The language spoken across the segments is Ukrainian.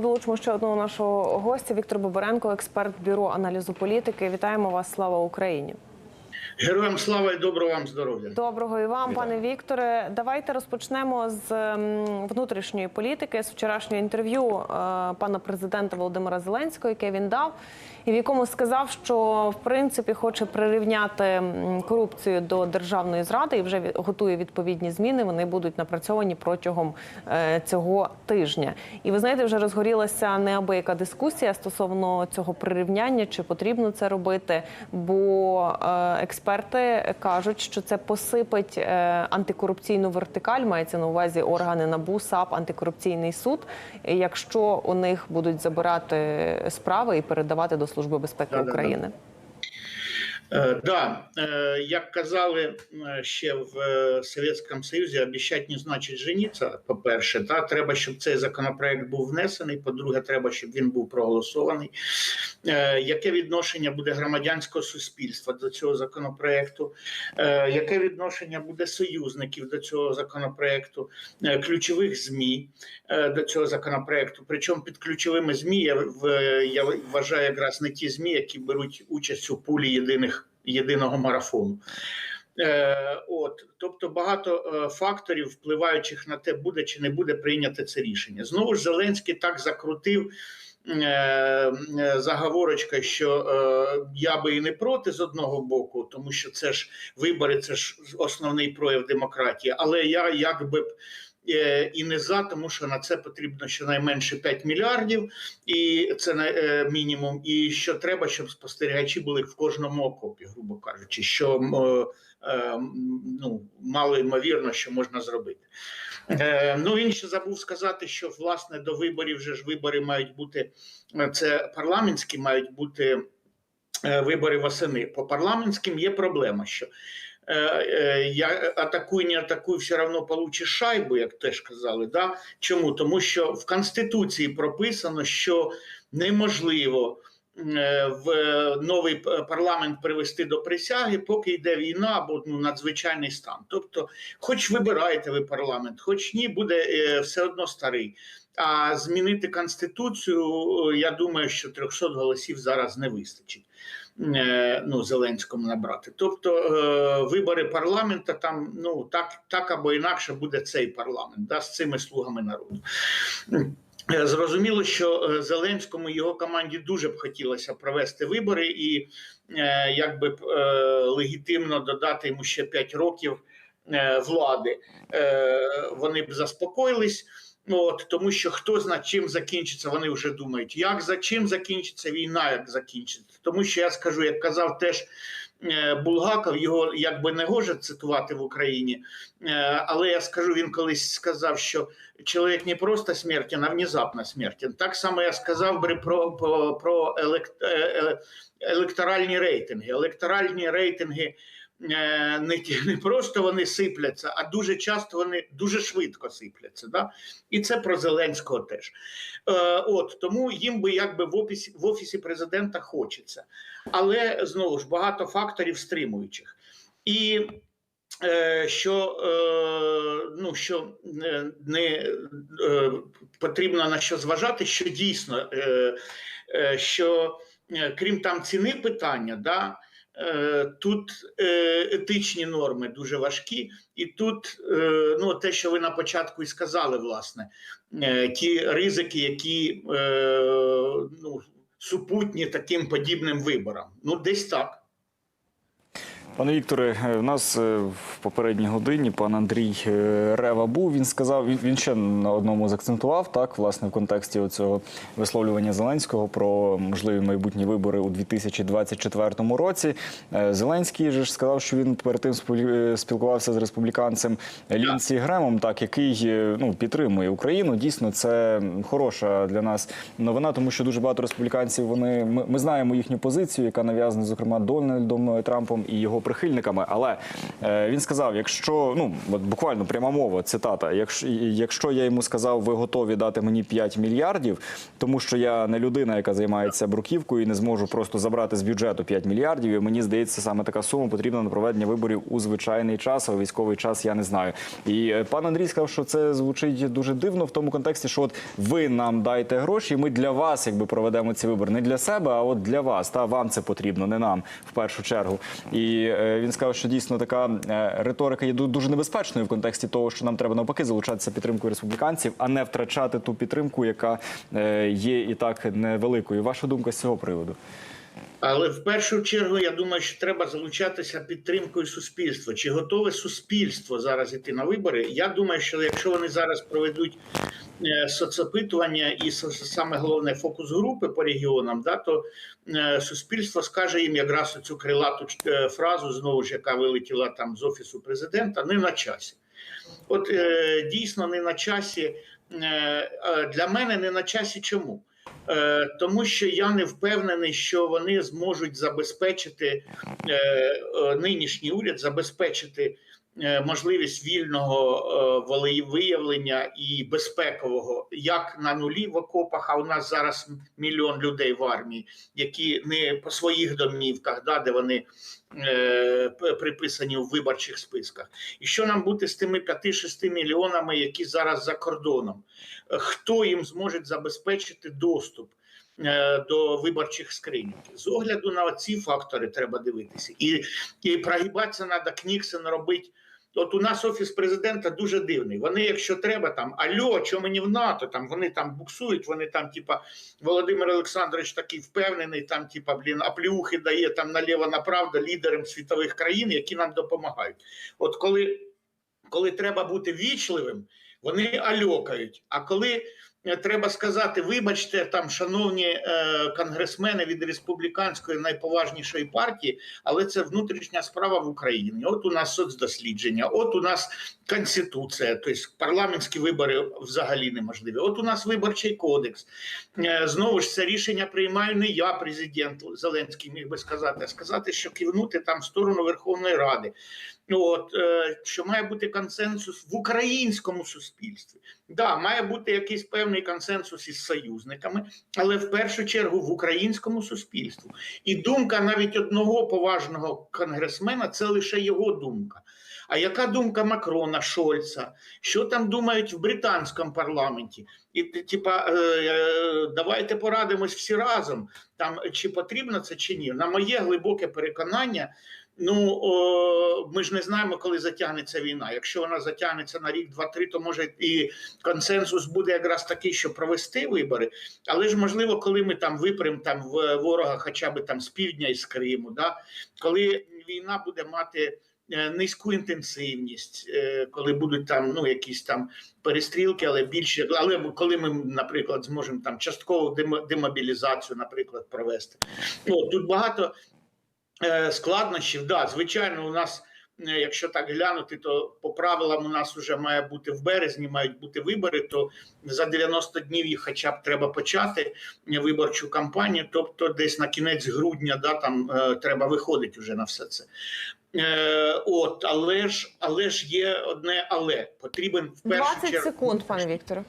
Долучимо ще одного нашого гостя Віктор Бобаренко, експерт бюро аналізу політики. Вітаємо вас! Слава Україні! Героям слава і доброго вам здоров'я. Доброго і вам, пане Вікторе. Давайте розпочнемо з внутрішньої політики з вчорашнього інтерв'ю е, пана президента Володимира Зеленського, яке він дав, і в якому сказав, що в принципі хоче прирівняти корупцію до державної зради і вже готує відповідні зміни. Вони будуть напрацьовані протягом е, цього тижня. І ви знаєте, вже розгорілася неабияка дискусія стосовно цього прирівняння, чи потрібно це робити, бо е, експерти кажуть, що це посипить е, антикорупційну вертикаль, мається на увазі органи НАБУ, САП, антикорупційний суд, якщо у них будуть забирати справи і передавати до Служби безпеки. України. Е, да, е, як казали е, ще в Совєтському Союзі, обіщать не значить женіться. По-перше, та треба, щоб цей законопроект був внесений. По-друге, треба, щоб він був проголосований. Яке відношення буде громадянського суспільства до цього законопроекту? Яке відношення буде союзників до цього законопроекту, ключових змі до цього законопроекту? Причому під ключовими змі я, я вважаю якраз не ті змі, які беруть участь у пулі єдиних єдиного марафону. Е, от, тобто багато е, факторів, впливаючих на те, буде чи не буде прийняте це рішення. Знову ж Зеленський так закрутив е, е, заговорочка, що е, я би і не проти з одного боку, тому що це ж вибори, це ж основний прояв демократії. Але я якби б. Е, І не за, тому що на це потрібно щонайменше 5 мільярдів, і це на е, мінімум. І що треба, щоб спостерігачі були в кожному окопі, грубо кажучи, що е, е, ну, мало ймовірно, що можна зробити. Ну він ще забув сказати, що власне до виборів вже ж вибори мають бути це парламентські, мають бути вибори восени. По парламентським є проблема, що я атакуй, не атакуй, все одно получиш шайбу, як теж казали. Да? Чому? Тому що в Конституції прописано, що неможливо е, в новий парламент привести до присяги, поки йде війна або ну, надзвичайний стан. Тобто, хоч вибираєте ви парламент, хоч ні, буде е, все одно старий. А змінити конституцію, е, я думаю, що 300 голосів зараз не вистачить. Е, Ну, Зеленському набрати. Тобто е, вибори парламента там ну так, так або інакше буде цей парламент да, з цими слугами народу. Е, Зрозуміло, що Зеленському його команді дуже б хотілося провести вибори і якби легітимно додати йому ще 5 років влади. Вони б заспокоїлись. От, тому що хто знає, чим закінчиться, вони вже думають, як за чим закінчиться війна, як закінчиться. Тому що я скажу, як казав теж е, Булгаков, його якби не гоже цитувати в Україні, е, але я скажу, він колись сказав, що чоловік не просто смертен, а внезапно смертен. Так само я сказав би про, про, про е, електоральні рейтинги. Електоральні рейтинги не, не просто вони сипляться, а дуже часто вони дуже швидко сипляться. Да? І це про Зеленського теж. Е, от тому їм би якби в офісі в офісі президента хочеться, але знову ж багато факторів стримуючих. І е, що, е, ну, що е, не е, потрібно на що зважати, що дійсно, е, е, що е, крім там ціни питання, да, е, тут е, етичні норми дуже важкі, і тут е, ну, те, що ви на початку і сказали, власне, е, ті ризики, які е, ну, супутні таким подібним виборам. Ну, десь так. Пане Вікторе, е, в нас е, в попередній годині пан Андрій е, Рева був. Він сказав, він- ще на одному закцентував так, власне, в контексті цього висловлювання Зеленського про можливі майбутні вибори у 2024 році. Зеленський же ж сказав, що він перед тим спілкувався з республіканцем Лінсі Гремом, так який ну підтримує Україну. Дійсно, це хороша для нас новина, тому що дуже багато республіканців вони ми, ми знаємо їхню позицію, яка нав'язана зокрема Дональдом Трампом і його прихильниками. Але е, він сказав: якщо ну от буквально пряма мова, цитата: якщо, якщо я йому сказав, ви готові дати мені 5 мільярдів, тому що я не людина, яка займається бруківкою, і не зможу просто забрати з бюджету 5 мільярдів. І мені здається, саме така сума потрібна на проведення виборів у звичайний час, а у військовий час я не знаю. І е, пан Андрій сказав, що це звучить дуже дивно в тому контексті, що от ви нам дайте гроші, і ми для вас якби проведемо ці вибори не для себе, а от для вас. Та вам це потрібно, не нам в першу чергу. І він сказав, що дійсно така е, риторика є дуже небезпечною в контексті того, що нам треба навпаки залучатися підтримкою республіканців, а не втрачати ту підтримку, яка е, є і так невеликою. Ваша думка з цього приводу? Але в першу чергу я думаю, що треба залучатися підтримкою суспільства. Чи готове суспільство зараз іти на вибори? Я думаю, що якщо вони зараз проведуть е, соцопитування і саме головне фокус групи по регіонам, да, то е, суспільство скаже їм якраз цю крилату е, фразу, знову ж яка вилетіла там з офісу президента, не на часі. От е, дійсно не на часі. Е, е, для мене не на часі чому? Е, тому що я не впевнений, що вони зможуть забезпечити е, е, нинішній уряд, забезпечити е, можливість вільного е, волевиявлення і безпекового, як на нулі в окопах. А у нас зараз мільйон людей в армії, які не по своїх домівках, да, де вони е, приписані у виборчих списках. І що нам бути з тими 5-6 мільйонами, які зараз за кордоном? Е, Хто їм зможе забезпечити доступ? е, До виборчих скриньок з огляду на ці фактори треба дивитися, і, і прогибатися треба Кніксен робити. От у нас офіс президента дуже дивний. Вони, якщо треба, там альо, що мені в НАТО, там вони там буксують, вони там, типа, Володимир Олександрович такий впевнений, там, типа, блін, апліухи дає там наліво направда лідерам світових країн, які нам допомагають. От коли, коли треба бути вічливим, вони альокають. А коли треба сказати, вибачте, там, шановні е, конгресмени від республіканської найповажнішої партії, але це внутрішня справа в Україні. От у нас соцдослідження, от у нас конституція, тобто парламентські вибори взагалі неможливі. От у нас виборчий кодекс. Е, Знову ж це рішення приймаю не я, президент Зеленський міг би сказати, а сказати, що кивнути там в сторону Верховної Ради. От е, що має бути консенсус в українському суспільстві. Да, має бути якийсь певний консенсус із союзниками, але в першу чергу в українському суспільстві. І думка навіть одного поважного конгресмена це лише його думка. А яка думка Макрона, Шольца? Що там думають в британському парламенті? І типа, е, е, давайте порадимось всі разом. Там чи потрібно це чи ні? На моє глибоке переконання. Ну о, ми ж не знаємо, коли затягнеться війна. Якщо вона затягнеться на рік, два-три, то може і консенсус буде якраз такий, що провести вибори. Але ж можливо, коли ми там випрям там в ворога, хоча б там з півдня і з Криму, да коли війна буде мати. е, Низьку інтенсивність, е, коли будуть там ну якісь там перестрілки, але більше, але коли ми, наприклад, зможемо там часткову демо- демобілізацію, наприклад, провести. Ну, тут багато складнощів. Да, звичайно, у нас, е, якщо так глянути, то по правилам у нас вже має бути в березні, мають бути вибори. То за 90 днів їх хоча б треба почати е, виборчу кампанію. Тобто, десь на кінець грудня, да, там е, треба виходити вже на все це. Е, от, але ж, але ж є одне, але потрібен в першу 20 чергу секунд, пане Вікторе.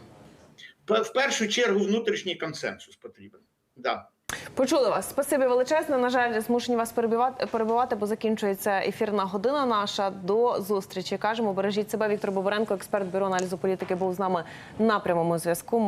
В першу чергу внутрішній консенсус потрібен. Да. Почули вас. Спасибі величезне. На жаль, змушені вас перебивати, перебивати, бо закінчується ефірна година наша. До зустрічі. Кажемо, бережіть себе. Віктор Бобаренко, експерт бюро аналізу політики, був з нами на прямому зв'язку.